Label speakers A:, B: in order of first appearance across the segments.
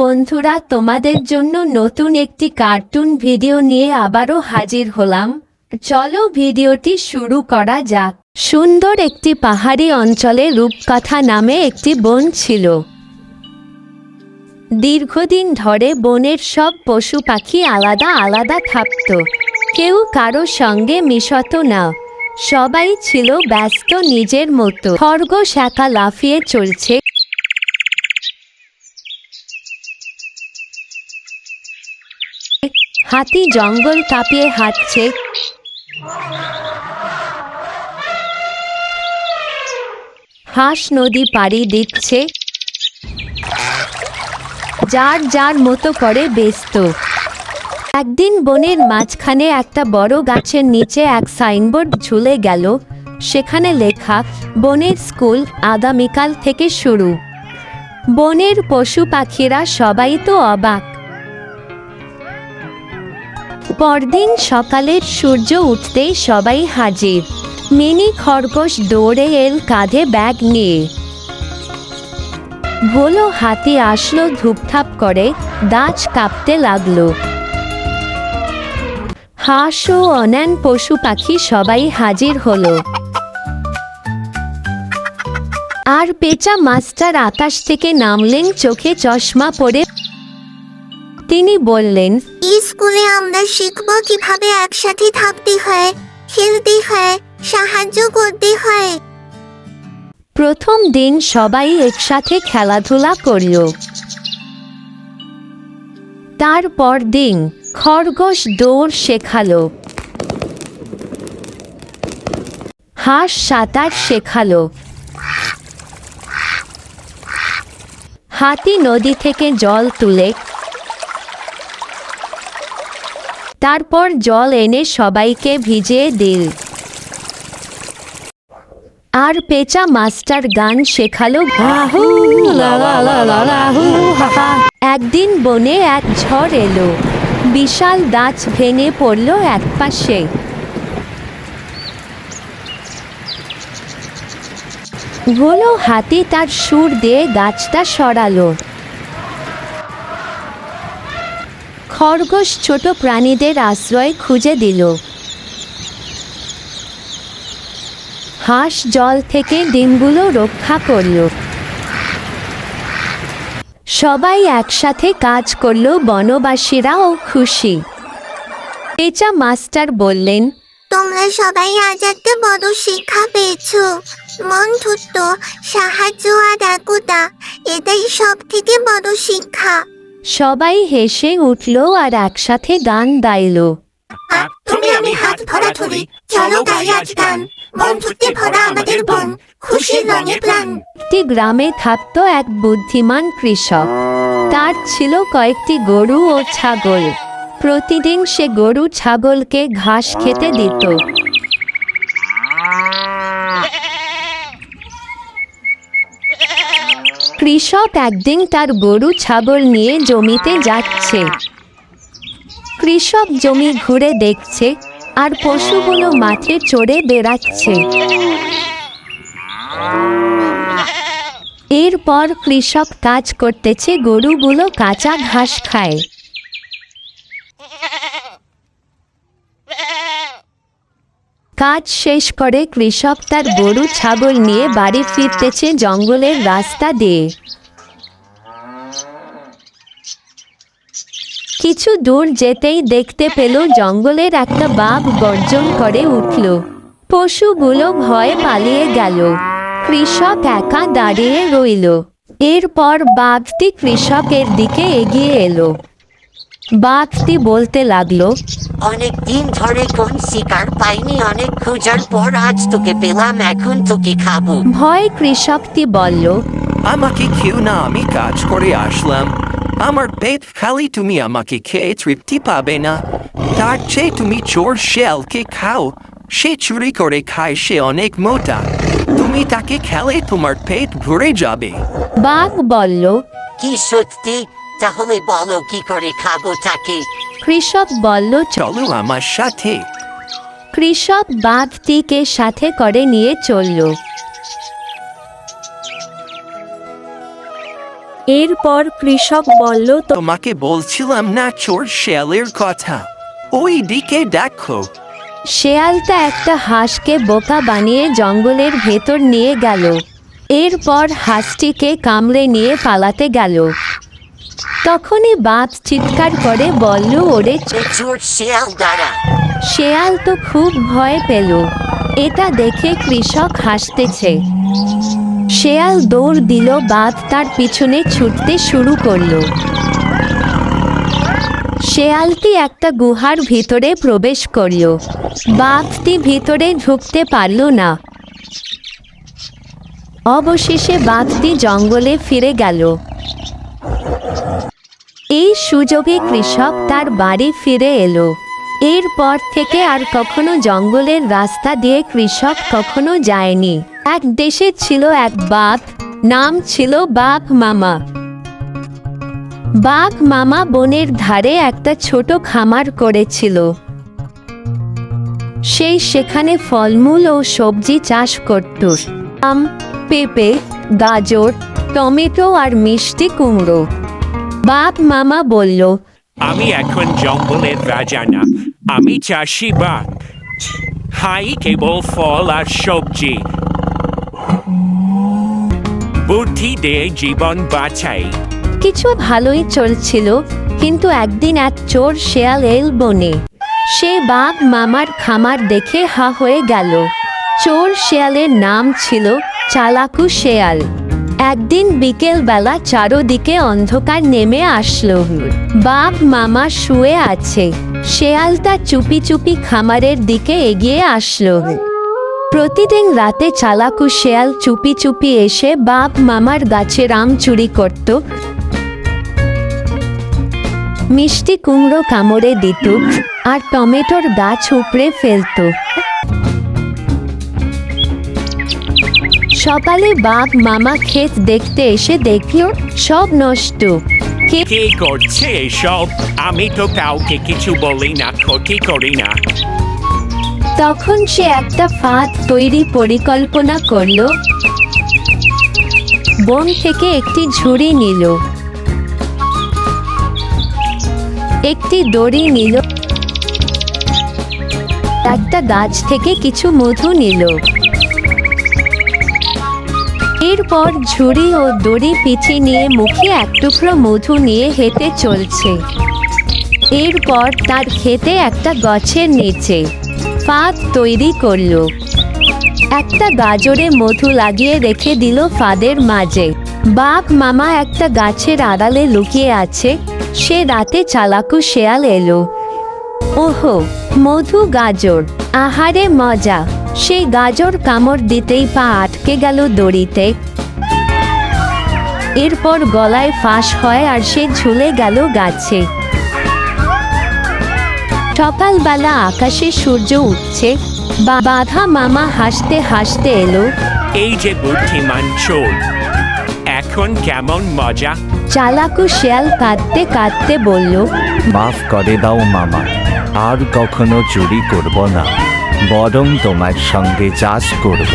A: বন্ধুরা, তোমাদের জন্য নতুন একটি কার্টুন ভিডিও নিয়ে আবারও হাজির হলাম। চলো ভিডিওটি শুরু করা যাক। সুন্দর একটি পাহাড়ি অঞ্চলে রূপকথা নামে একটি বন ছিল। দীর্ঘদিন ধরে বনের সব পশু পাখি আলাদা আলাদা থাকত। কেউ কারও সঙ্গে মিশত না। সবাই ছিল ব্যস্ত নিজের মতো। খরগোশ একা লাফিয়ে চলছে হাতি জঙ্গল কাঁপিয়ে হাঁটছে। হাঁস নদী পাড়ি দিচ্ছে। যার যার মতো করে ব্যস্ত। একদিন বনের মাঝখানে একটা বড় গাছের নিচে এক সাইনবোর্ড ঝুলে গেল। সেখানে লেখা, বনের স্কুল আগামীকাল থেকে শুরু। বনের পশু পাখিরা সবাই তো অবাক। পরদিন সকালের সূর্য উঠতেই সবাই হাজির। মিনি খরগোশ দৌড়ে এল কাঁধে ব্যাগ নিয়ে। ভোলো হাতি আসলো ধূপধাপ করে, দাঁত কাঁপতে লাগল। হাঁস ও অন্যান্য পশু পাখি সবাই হাজির হলো। আর পেঁচা মাস্টার আকাশ থেকে নামলেন, চোখে চশমা পরে তিনি বললেন
B: স্কুলে আমরা শিখব কীভাবে একসাথে থাকতে হয় খেলতে হয় সাহায্য করতে হয়।
A: প্রথম দিন সবাই একসাথে খেলাধুলা করল তারপর দিন খরগোশ দৌড় শেখালো। হাঁস সাঁতার শেখালো। হাতি নদী থেকে জল তুলে তারপর জল এনে সবাইকে ভিজিয়ে দিল। আর পেঁচা মাস্টার গান শেখালো। একদিন বনে এক ঝড় এলো, বিশাল গাছ ভেঙে পড়ল এক পাশে। হলো হাতি তার সুর দিয়ে গাছটা সরালো। খরগোশ ছোট প্রাণীদের আশ্রয় খুঁজে দিল। হাঁস জল থেকে ডিমগুলো রক্ষা করল। সবাই একসাথে কাজ করল, বনবাসীরাও খুশি। পেঁচা মাস্টার বললেন,
B: তোমরা সবাই আজ একটা বড় শিক্ষা পেয়েছ। বন্ধুত্ব, সাহায্য আর একতা, এটাই সব থেকে বড় শিক্ষা।
A: সবাই হেসে উঠল আর একসাথে গান গাইল।
B: তুমি আমি হাত ভরা ধরি চলো গাই আজ গান। বন্ধুত্বে ভরা আমাদের বন খুশির রঙে প্রাণ।
A: একটি গ্রামে থাকত এক বুদ্ধিমান কৃষক। তার ছিল কয়েকটি গরু ও ছাগল। প্রতিদিন সে গরু ছাগলকে ঘাস খেতে দিত। কৃষক একদিন তার গরু, ছাগল নিয়ে জমিতে যাচ্ছে। কৃষক জমি ঘুরে দেখছে আর পশুগুলো মাঠে চড়ে বেড়াচ্ছে। এরপর কৃষক কাজ করতেছে, গরুগুলো কাঁচা ঘাস খায়। কাজ শেষ করে কৃষক তার গরু, ছাগল নিয়ে বাড়ি ফিরতেছে জঙ্গলের রাস্তা দিয়ে। কিছু দূর যেতেই দেখতে পেল জঙ্গলের একটা বাঘ গর্জন করে উঠল। পশুগুলো ভয়ে পালিয়ে গেল। কৃষক একা দাঁড়িয়ে রইল। এরপর বাঘটি কৃষকের দিকে এগিয়ে এলো। বাঘটি বলতে লাগল
C: অনেক দিন ধরে কোন শিকার পাইনি অনেক খোঁজার পর আজ তোকে পেলাম এখন তোকে খাব।
A: ভয় কৃষকটি বলল
D: আমাকে কেউ না আমি কাজ করে আসলাম। আমার পেট খালি তুমি আমাকে খেয়ে তৃপ্তি পাবে না। তার চেয়ে তুমি চোর শেলকে খাও সে চুরি করে খায় সে অনেক মোটা। তুমি তাকে খেলে তোমার পেট ভরে যাবে।
A: বাঘ বলল
C: কি সত্যি? তাহলে বলো কি করে খাব তাকে?
A: কৃষক বলল
D: চলো আমার সাথে।
A: কৃষক বাঘটিকে সাথে করে নিয়ে চলল। এরপর কৃষক বলল তো
D: তোমাকে বলছিলাম না চোর শেয়ালের কথা। ওই দিকে দেখো।
A: শেয়ালটা একটা হাঁসকে বোকা বানিয়ে জঙ্গলের ভেতর নিয়ে গেল। এরপর হাঁসটিকে কামড়ে নিয়ে পালাতে গেল। তখনই বাঘ চিৎকার করে বলল ওরে চ-"
C: যে চোর শেয়াল দ্বারা।
A: শেয়াল তো খুব ভয় পেল। এটা দেখে কৃষক হাসতেছে। শেয়াল দৌড় দিল বাঘ তার পিছনে ছুটতে শুরু করল। শেয়ালটি একটা গুহার ভিতরে প্রবেশ করল। বাঘটি ভিতরে ঢুকতে পারল না। অবশেষে বাঘটি জঙ্গলে ফিরে গেল। এই সুযোগে কৃষক তার বাড়ি ফিরে এলো। এরপর থেকে আর কখনো জঙ্গলের রাস্তা দিয়ে কৃষক কখনো যায়নি। এক দেশে ছিল এক বাঘ, নাম ছিল বাঘ মামা। বাঘ মামা বনের ধারে একটা ছোট খামার করেছিল। সেই সেখানে ফলমূল ও সবজি চাষ করত। আম, পেঁপে, গাজর, টমেটো আর মিষ্টি কুমড়ো। বাঘ মামা বলল
E: আমি এখন জঙ্গলের রাজা না আমি চাষি বাঘ। হাই কেবল ফল আর সবজি। বুদ্ধি দিয়ে জীবন বাঁচাই।
A: কিছু ভালোই চলছিল কিন্তু একদিন এক চোর শেয়াল এল বনে। সে বাঘ মামার খামার দেখে হা হয়ে গেল। চোর শেয়ালের নাম ছিল চালাকু শেয়াল। একদিন বিকেল বেলা চারোদিকে অন্ধকার নেমে আসলো। বাপ মামা শুয়ে আছে। শেয়ালটা চুপি চুপি খামারের দিকে এগিয়ে আসলো। প্রতিদিন রাতে চালাকু শেয়াল চুপি চুপি এসে বাপ মামার গাছে আম চুরি করত। মিষ্টি কুমড়ো কামড়ে দিত আর টমেটোর গাছ উপড়ে ফেলত। সকালে বাঘ মামা ক্ষেত দেখতে এসে দেখল সব নষ্ট। কে
E: কে করছে এসব? আমি তো কাউকে কিছু বলি না ক্ষতি করি না।
A: তখন সে একটা ফাঁদ তৈরি পরিকল্পনা করল। বন থেকে একটি ঝুড়ি নিল। একটি দড়ি নিল। একটা গাছ থেকে কিছু মধু নিল। এরপর ঝুড়ি ও দড়ি পিছে নিয়ে মুখে এক টুকরো মধু নিয়ে হেঁটে চলছে। এরপর তার খেতে একটা গাছের নিচে ফাঁদ তৈরি করল। একটা গাজরে মধু লাগিয়ে রেখে দিল ফাঁদের মাঝে। বাঘ মামা একটা গাছের আড়ালে লুকিয়ে আছে। সে রাতে চালাকু শেয়াল এলো। ওহো, মধু গাজর, আহারে মজা। সেই গাজর কামড় দিতেই পা আটকে গেল দড়িতে। এরপর গলায় ফাঁস হয় আর সে ঝুলে গেল গাছে। সকালবেলা আকাশে সূর্য উঠছে। বা- বাধা মামা হাসতে হাসতে এলো।
E: এই যে বুদ্ধিমান চোর এখন কেমন মজা?
A: চালাকু শেয়াল কাঁদতে কাঁদতে বলল
F: মাফ করে দাও মামা। আর কখনো চুরি করব না বরং তোমার সঙ্গে চাষ করব।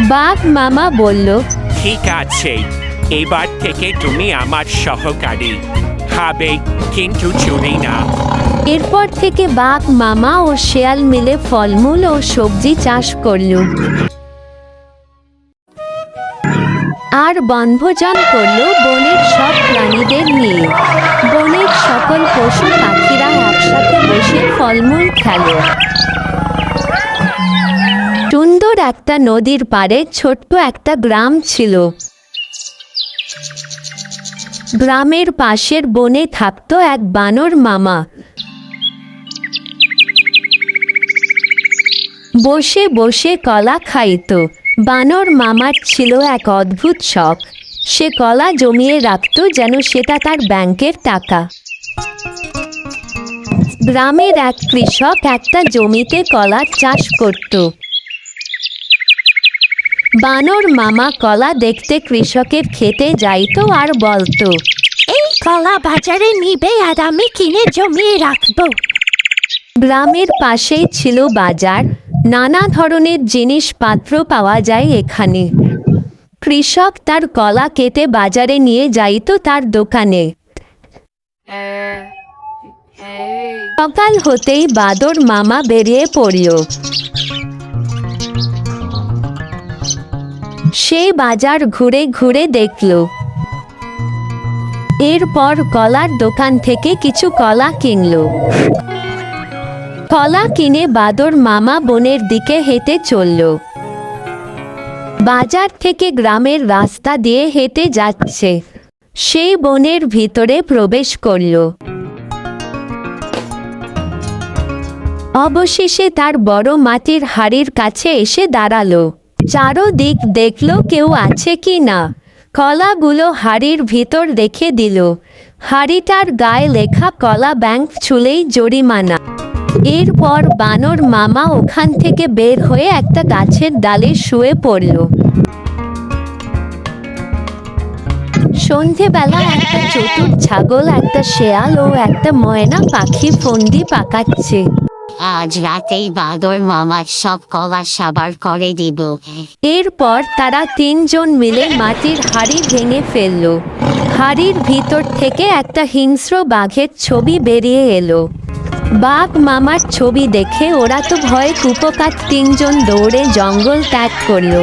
A: বাঘ মামা বলল
E: ঠিক আছে এবার থেকে তুমি আমার সহকারী। হবে কিন্তু চুরি না।
A: এরপর থেকে বাঘ মামা ও শেয়াল মিলে ফলমূল ও সবজি চাষ করল। আর বনভোজন করল বনের সব প্রাণীদের নিয়ে। বনের সকল পশু পাখিরা বসে ফলমূল খেল। সুন্দর একটা নদীর পাড়ে ছোট্ট একটা গ্রাম ছিল। গ্রামের পাশের বনে থাকতো এক বানর মামা। বসে বসে কলা খাইত। বানর মামার ছিল এক অদ্ভুত শখ। সে কলা জমিয়ে রাখত যেন সেটা তার ব্যাংকের টাকা। গ্রামের এক কৃষক একটা জমিতে কলা চাষ করত। বানর মামা কলা দেখতে কৃষকের খেতে যাইতো আর বলতো এই কলা বাজারে নিবে আর আমি কিনে জমিয়ে রাখব। গ্রামের পাশেই ছিল বাজার নানা ধরনের জিনিসপত্র পাওয়া যায় এখানে। কৃষক তার কলা কেটে বাজারে নিয়ে যাইত তার দোকানে। সকাল হতেই বাদর মামা বেরিয়ে পড়ল। সে বাজার ঘুরে ঘুরে দেখল। এরপর কলার দোকান থেকে কিছু কলা কিনল। কলা কিনে বাদর মামা বনের দিকে হেঁটে চলল। বাজার থেকে গ্রামের রাস্তা দিয়ে হেঁটে যাচ্ছে। সেই বনের ভিতরে প্রবেশ করল। অবশেষে তার বড় মাটির হাড়ির কাছে এসে দাঁড়াল। চারোদিক দেখল কেউ আছে কি না। কলাগুলো হাড়ির ভিতর রেখে দিল। হাড়িটার গায়ে লেখা কলা ব্যাংক ছুলেই জরিমানা। এরপর বানর মামা ওখান থেকে বের হয়ে একটা গাছের ডালে শুয়ে পড়ল। সন্ধেবেলা একটা চতুর ছাগল, একটা শেয়াল ও একটা ময়না পাখি ফন্দি পাকাচ্ছে।
G: আজ রাতেই বাদর মামার সব কলা সাবার করে দিব।
A: এরপর তারা তিনজন মিলে মাটির হাড়ি ভেঙে ফেলল। হাড়ির ভিতর থেকে একটা হিংস্র বাঘের ছবি বেরিয়ে এলো। বাঘ মামার ছবি দেখে ওরা তো ভয়ে কুপকাত তিনজন দৌড়ে জঙ্গল ত্যাগ করল।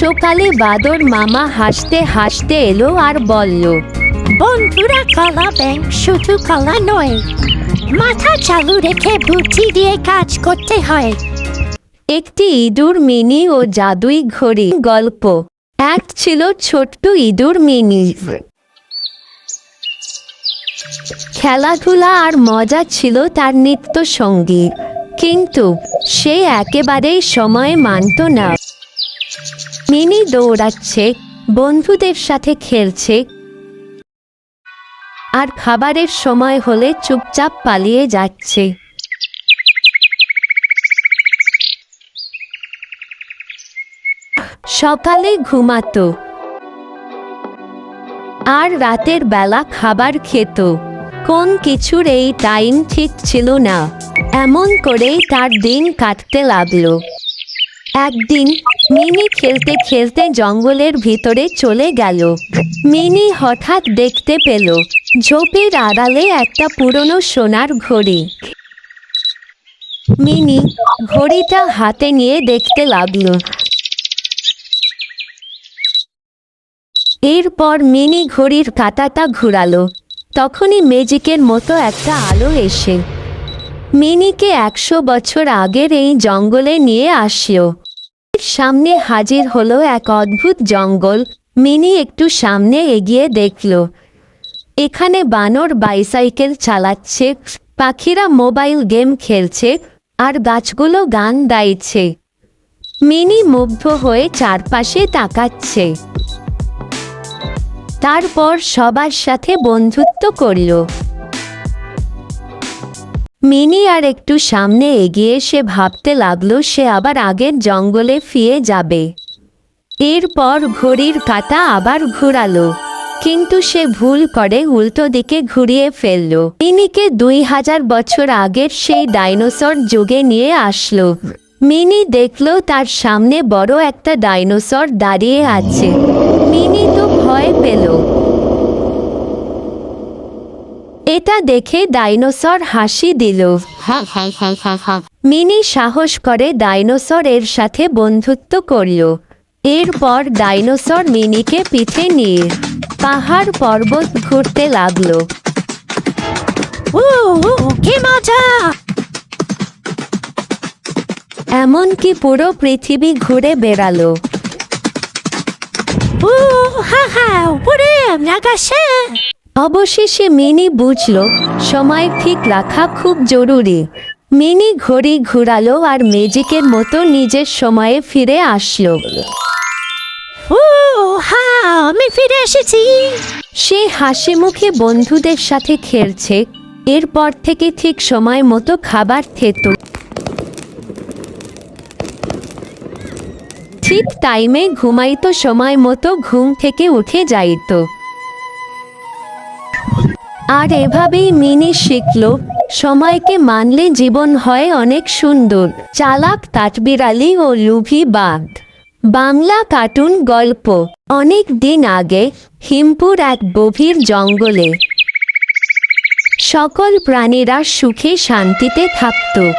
A: সকালে বাদর মামা হাসতে হাসতে এলো আর বলল
H: বন্ধুরা কলা ব্যাংক শুধু কলা নয়। মাথা চালু রেখে বুদ্ধি দিয়ে কাজ করতে হয়।
A: একটি ইঁদুর মিনি ও জাদুই ঘড়ি গল্প। এক ছিল ছোট্ট ইঁদুর মিনি। খেলাধুলা আর মজা ছিল তার নিত্য সঙ্গী। কিন্তু সে একেবারেই সময় মানত না। মিনি দৌড়াচ্ছে, বন্ধুদের সাথে খেলছে আর খাবারের সময় হলে চুপচাপ পালিয়ে যাচ্ছে। সকালে ঘুমাতো। আর রাতের বেলা খাবার খেত। কোন কিছুর এই টাইম ঠিক ছিল না। এমন করেই তার দিন কাটতে লাগল। একদিন মিনি খেলতে খেলতে জঙ্গলের ভিতরে চলে গেল। মিনি হঠাৎ দেখতে পেল, ঝোপের আড়ালে একটা পুরনো সোনার ঘড়ি। মিনি ঘড়িটা হাতে নিয়ে দেখতে লাগল। এরপর মিনি ঘড়ির কাঁটাটা ঘুরালো। তখনই মেজিকের মতো একটা আলো এসে, মিনিকে একশো বছর আগের এই জঙ্গলে নিয়ে আসলো। সামনে হাজির হলো এক অদ্ভুত জঙ্গল। মিনি একটু সামনে এগিয়ে দেখল। এখানে বানর বাইসাইকেল চালাচ্ছে, পাখিরা মোবাইল গেম খেলছে, আর গাছগুলো গান গাইছে। মিনি মুগ্ধ হয়ে চারপাশে তাকাচ্ছে। তারপর সবার সাথে বন্ধুত্ব করল। মিনি আর একটু সামনে এগিয়ে সে ভাবতে লাগল সে আবার আগের জঙ্গলে ফিরে যাবে। এরপর ঘড়ির কাঁটা আবার ঘুরালো, কিন্তু সে ভুল করে উল্টো দিকে ঘুরিয়ে ফেলল। মিনিকে দুই হাজার বছর আগের সেই ডাইনোসর যুগে নিয়ে আসলো। মিনি দেখল তার সামনে বড় একটা ডাইনোসর দাঁড়িয়ে আছে। মিনি তো ভয় পেল। এটা দেখে ডাইনোসর হাসি দিল।
G: হ্যাঁ হ্যাঁ হ্যাঁ
A: মিনি সাহস করে ডাইনোসর এর সাথে বন্ধুত্ব করল। এরপর ডাইনোসর মিনিকে পিঠে নিয়ে পাহাড় পর্বত ঘুরতে লাগল। এমনকি পুরো পৃথিবী ঘুরে বেড়ালো।
H: ও হা হা
A: অবশেষে মিনি বুঝল সময় ঠিক রাখা খুব জরুরি। মিনি ঘড়ি ঘুরালো আর ম্যাজিকের মতো নিজের সময়ে ফিরে আসলো।
H: ও হা আমি ফিরে এসেছি।
A: সে হাসি মুখে বন্ধুদের সাথে খেলছে এরপর থেকে ঠিক সময় মতো খাবার খেত। ঠিক টাইমে ঘুমাইতো সময় মতো ঘুম থেকে উঠে যাইত। আর এভাবেই মিনি শিখল, সময়কে মানলে জীবন হয় অনেক সুন্দর। চালাক তাটবিড়ালি ও লুভি বাঘ। বাংলা কার্টুন গল্প। অনেক দিন আগে হিমপুর এক গভীর জঙ্গলে সকল প্রাণীরা সুখে শান্তিতে থাকত।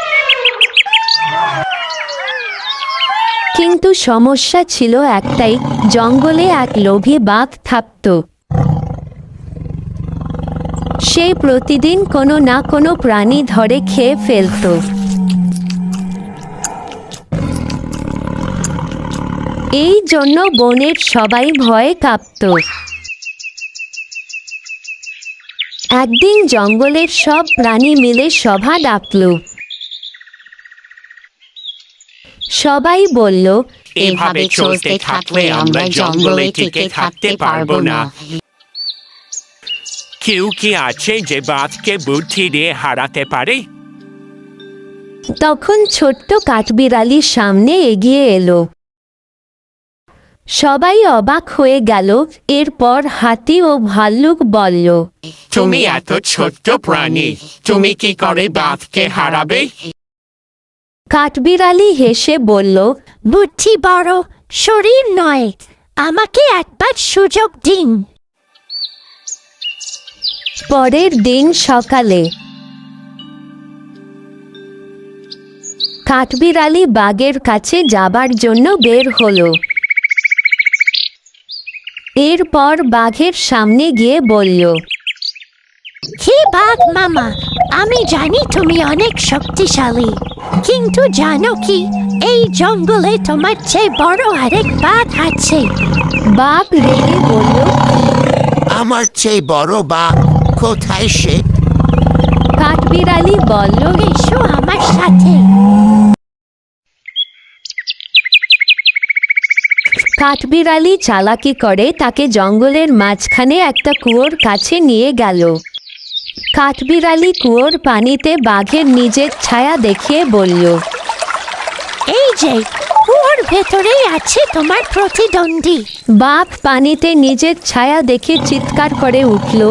A: কিন্তু সমস্যা ছিল একটাই, জঙ্গলে এক লোভী বাঘ থাকত। সে প্রতিদিন কোনো না কোনো প্রাণী ধরে খেয়ে ফেলত। এই জন্য বনের সবাই ভয়ে কাঁপত। একদিন জঙ্গলের সব প্রাণী মিলে সভা ডাকল। সবাই বলল,
E: এভাবে চলতে থাকলে আমরা জঙ্গলে টিকে থাকতে পারব না। কেউ কি আছে যে বাঘকে বুদ্ধি দিয়ে হারাতে পারে?
A: তখন ছোট্ট কাঠবিড়ালির সামনে এগিয়ে এলো। সবাই অবাক হয়ে গেল এরপর হাতি ও ভাল্লুক বলল
E: তুমি এত ছোট্ট প্রাণী তুমি কি করে বাঘকে হারাবে?
A: কাঠবিড়ালি হেসে বলল
H: বুদ্ধি বড় শরীর নয় আমাকে একবার সুযোগ দিন।
A: পরের দিন সকালে কাঠবিড়ালি বাঘের কাছে যাবার জন্য বের হলো। এরপর বাঘের সামনে গিয়ে বলল
H: হে বাঘ মামা আমি জানি তুমি অনেক শক্তিশালী কিন্তু জানো কি এই জঙ্গলে তোমার চেয়ে বড় আরেক বাঘ আছে।
A: বাঘ রেগে বলল
C: আমার চেয়ে বড় বা কোথায় সে?
A: কাঠবিড়ালি বলল
H: এসো আমার সাথে।
A: কাঠবিড়ালি চালাকি করে তাকে জঙ্গলের মাঝখানে একটা কুয়োর কাছে নিয়ে গেল। কাঠবিড়ালি কুয়োর পানিতে বাঘের নিজের ছায়া দেখিয়ে বলল
H: এই যে কুয়োর ভেতরেই আছে তোমার প্রতিদ্বন্দ্বী।
A: বাঘ পানিতে নিজের ছায়া দেখে চিৎকার করে উঠল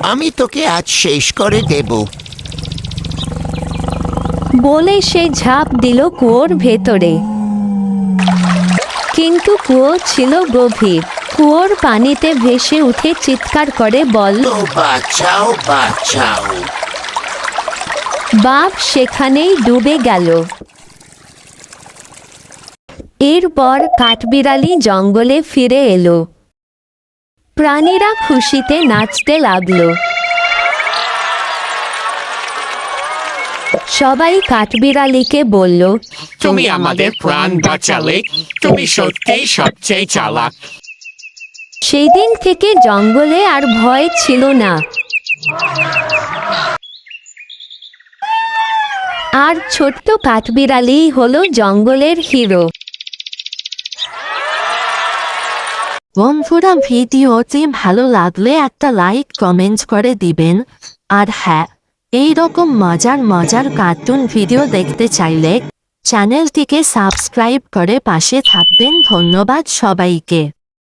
C: আমি তোকে আজ শেষ করে দেব।
A: বলে সে ঝাঁপ দিল কুয়োর ভেতরে। কিন্তু কুয়ো ছিল গভীর। কুয়োর পানিতে ভেসে উঠে চিৎকার করে বল
C: তো বাঁচাও বাঁচাও।
A: বাঘ সেখানেই ডুবে গেল। এরপর কাঠবিড়ালি জঙ্গলে ফিরে এলো। প্রাণীরা খুশিতে নাচতে লাগল। সবাই কাঠবিড়ালিকে বলল
E: তুমি আমাদের প্রাণ বাঁচালে তুমি সত্যিই সবচেয়ে চালাক।
A: সেই দিন থেকে জঙ্গলে আর ভয় ছিল না। আর ছোট্ট কাঠবিড়ালি হলো জঙ্গলের হিরো।
I: বন্ধুরা ভিডিওটি ভালো লাগলে একটা লাইক কমেন্ট করে দিবেন। আর হ্যাঁ এইরকম মজার মজার কার্টুন ভিডিও দেখতে চাইলে চ্যানেলটিকে সাবস্ক্রাইব করে পাশে থাকবেন। ধন্যবাদ সবাইকে।